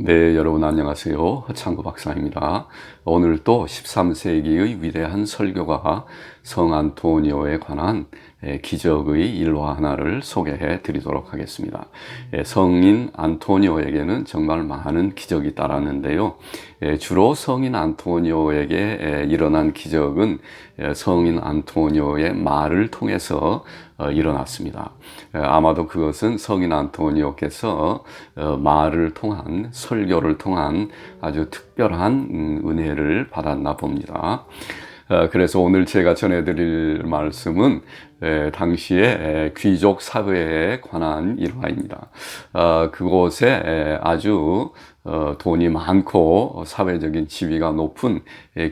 네, 여러분 안녕하세요. 허창구 박사입니다. 오늘 또 13세기의 위대한 설교가 성 안토니오에 관한 기적의 일화 하나를 소개해 드리도록 하겠습니다. 성인 안토니오에게는 정말 많은 기적이 따랐는데요. 주로 성인 안토니오에게 일어난 기적은 성인 안토니오의 말을 통해서 어, 일어났습니다. 아마도 그것은 성인 안토니오께서 어, 말을 통한 설교를 통한 아주 특별한 음, 은혜를 받았나 봅니다. 어, 그래서 오늘 제가 전해드릴 말씀은 당시의 귀족 사회에 관한 일화입니다. 어, 그곳에 아주 어, 돈이 많고 사회적인 지위가 높은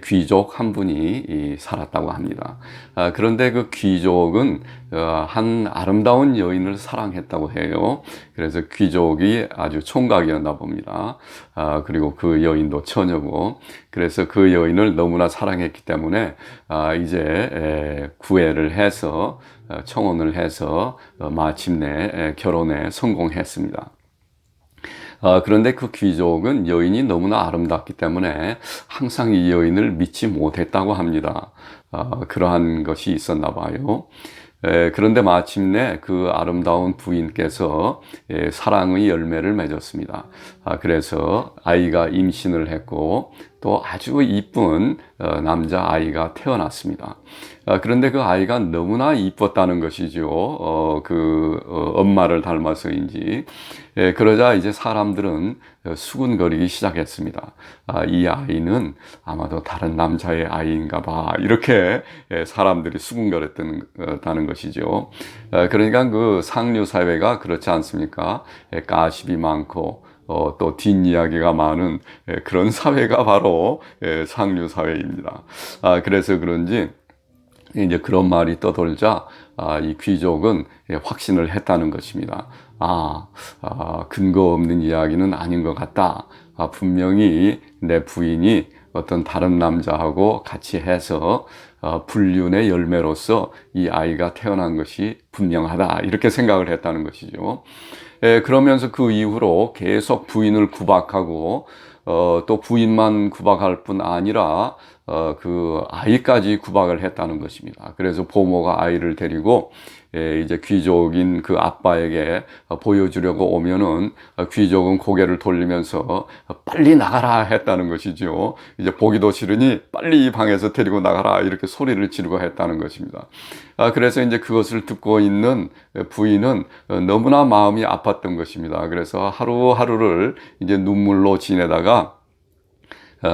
귀족 한 분이 살았다고 합니다. 아, 그런데 그 귀족은 한 아름다운 여인을 사랑했다고 해요. 그래서 귀족이 아주 총각이었나 봅니다. 아, 그리고 그 여인도 처녀고, 그래서 그 여인을 너무나 사랑했기 때문에 아, 이제 구애를 해서 어, 청혼을 해서 어, 마침내 결혼에 성공했습니다. 어, 그런데 그 귀족은 여인이 너무나 아름답기 때문에 항상 이 여인을 믿지 못했다고 합니다. 그러한 것이 있었나 봐요. 그런데 마침내 그 아름다운 부인께서 사랑의 열매를 맺었습니다. 아, 그래서 아이가 임신을 했고 또 아주 이쁜 어, 남자 아이가 태어났습니다. 아, 그런데 그 아이가 너무나 이뻤다는 것이죠. 어, 그 어, 엄마를 닮아서인지. 예, 그러자 이제 사람들은 수군거리기 시작했습니다. 아, 이 아이는 아마도 다른 남자의 아이인가 봐. 이렇게 예, 사람들이 수군거렸다는 것이죠. 그러니까 그 상류 사회가 그렇지 않습니까? 예, 가십이 많고 어, 또 뒷이야기가 많은 예, 그런 사회가 바로 예, 상류 사회입니다. 아, 그래서 그런지 이제 그런 말이 떠돌자 아, 이 귀족은 예, 확신을 했다는 것입니다. 아, 아, 근거 없는 이야기는 아닌 것 같다. 아, 분명히 내 부인이 어떤 다른 남자하고 같이 해서 어, 불륜의 열매로서 이 아이가 태어난 것이 분명하다. 이렇게 생각을 했다는 것이죠. 에, 그러면서 그 이후로 계속 부인을 구박하고 어, 또 부인만 구박할 뿐 아니라 어, 그 아이까지 구박을 했다는 것입니다. 그래서 보모가 아이를 데리고 예, 이제 귀족인 그 아빠에게 보여주려고 오면은 귀족은 고개를 돌리면서 빨리 나가라 했다는 것이죠. 이제 보기도 싫으니 빨리 이 방에서 데리고 나가라 이렇게 소리를 지르고 했다는 것입니다. 아, 그래서 이제 그것을 듣고 있는 부인은 너무나 마음이 아팠던 것입니다. 그래서 하루하루를 이제 눈물로 지내다가 어,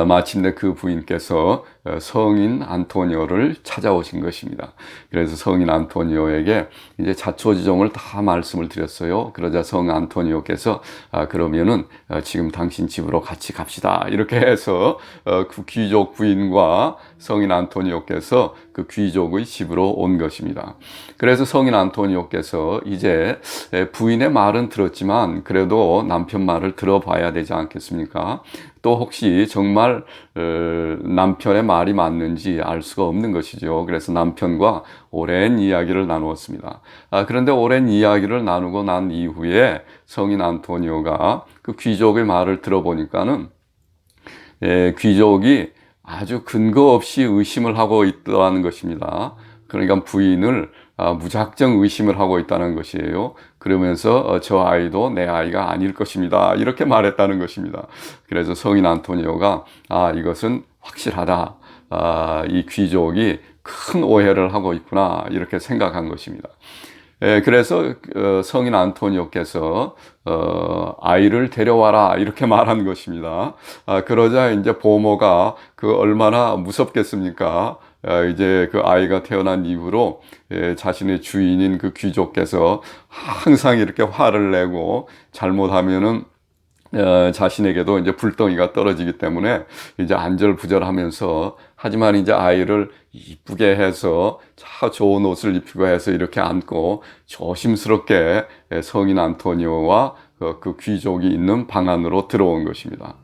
마침내 그 부인께서 어, 성인 안토니오를 찾아오신 것입니다. 그래서 성인 안토니오에게 이제 자초지종을 다 말씀을 드렸어요. 그러자 성 안토니오께서 아, 그러면은 어, 지금 당신 집으로 같이 갑시다. 이렇게 해서 그 귀족 부인과 성인 안토니오께서 그 귀족의 집으로 온 것입니다. 그래서 성인 안토니오께서 이제 부인의 말은 들었지만 그래도 남편 말을 들어봐야 되지 않겠습니까? 또 혹시 정말 남편의 말이 맞는지 알 수가 없는 것이죠. 그래서 남편과 오랜 이야기를 나누었습니다. 아, 그런데 오랜 이야기를 나누고 난 이후에 성인 안토니오가 그 귀족의 말을 들어보니까는 예, 귀족이 아주 근거 없이 의심을 하고 있다는 것입니다. 그러니까 부인을 아, 무작정 의심을 하고 있다는 것이에요. 그러면서 어, 저 아이도 내 아이가 아닐 것입니다. 이렇게 말했다는 것입니다. 그래서 성인 안토니오가 아 이것은 확실하다. 아, 이 귀족이 큰 오해를 하고 있구나 이렇게 생각한 것입니다. 예, 그래서 어, 성인 안토니오께서 어, 아이를 데려와라 이렇게 말한 것입니다. 아, 그러자 이제 보모가 그 얼마나 무섭겠습니까? 아, 이제 그 아이가 태어난 이후로 예, 자신의 주인인 그 귀족께서 항상 이렇게 화를 내고 잘못하면은 어, 자신에게도 이제 불덩이가 떨어지기 때문에 이제 안절부절하면서 하지만 이제 아이를 이쁘게 해서 차 좋은 옷을 입히고 해서 이렇게 안고 조심스럽게 성인 안토니오와 그, 그 귀족이 있는 방 안으로 들어온 것입니다.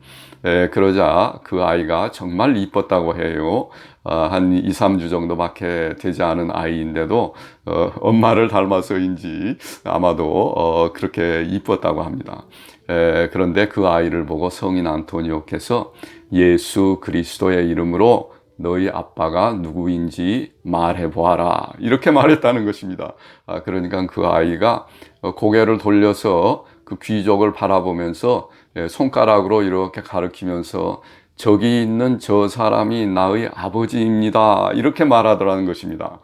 에, 그러자 그 아이가 정말 이뻤다고 해요. 어, 한 2, 3주 정도밖에 되지 않은 아이인데도 어, 엄마를 닮아서인지 아마도 어, 그렇게 이뻤다고 합니다. 에, 그런데 그 아이를 보고 성인 안토니오께서 예수 그리스도의 이름으로 너희 아빠가 누구인지 말해 보아라. 이렇게 말했다는 것입니다. 아, 그러니까 그 아이가 어, 고개를 돌려서 그 귀족을 바라보면서 예, 손가락으로 이렇게 가리키면서 저기 있는 저 사람이 나의 아버지입니다. 이렇게 말하더라는 것입니다.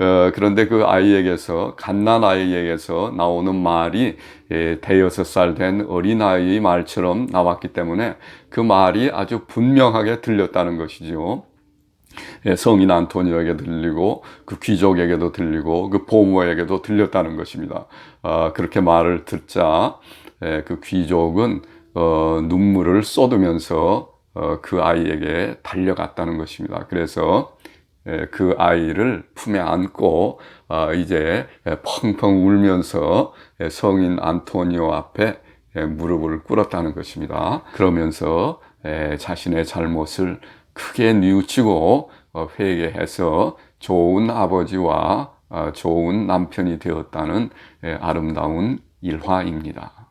어, 그런데 그 아이에게서 갓난 아이에게서 나오는 말이 예, 대여섯 살 된 어린아이의 말처럼 나왔기 때문에 그 말이 아주 분명하게 들렸다는 것이죠. 예, 성인 안토니오에게 들리고 그 귀족에게도 들리고 그 보모에게도 들렸다는 것입니다. 아, 그렇게 말을 듣자 예, 그 귀족은 어, 눈물을 쏟으면서 어, 그 아이에게 달려갔다는 것입니다. 그래서 예, 그 아이를 품에 안고 아, 이제 예, 펑펑 울면서 예, 성인 안토니오 앞에 예, 무릎을 꿇었다는 것입니다. 그러면서 예, 자신의 잘못을 크게 뉘우치고 어, 회개해서 좋은 아버지와 어, 좋은 남편이 되었다는 예, 아름다운 일화입니다.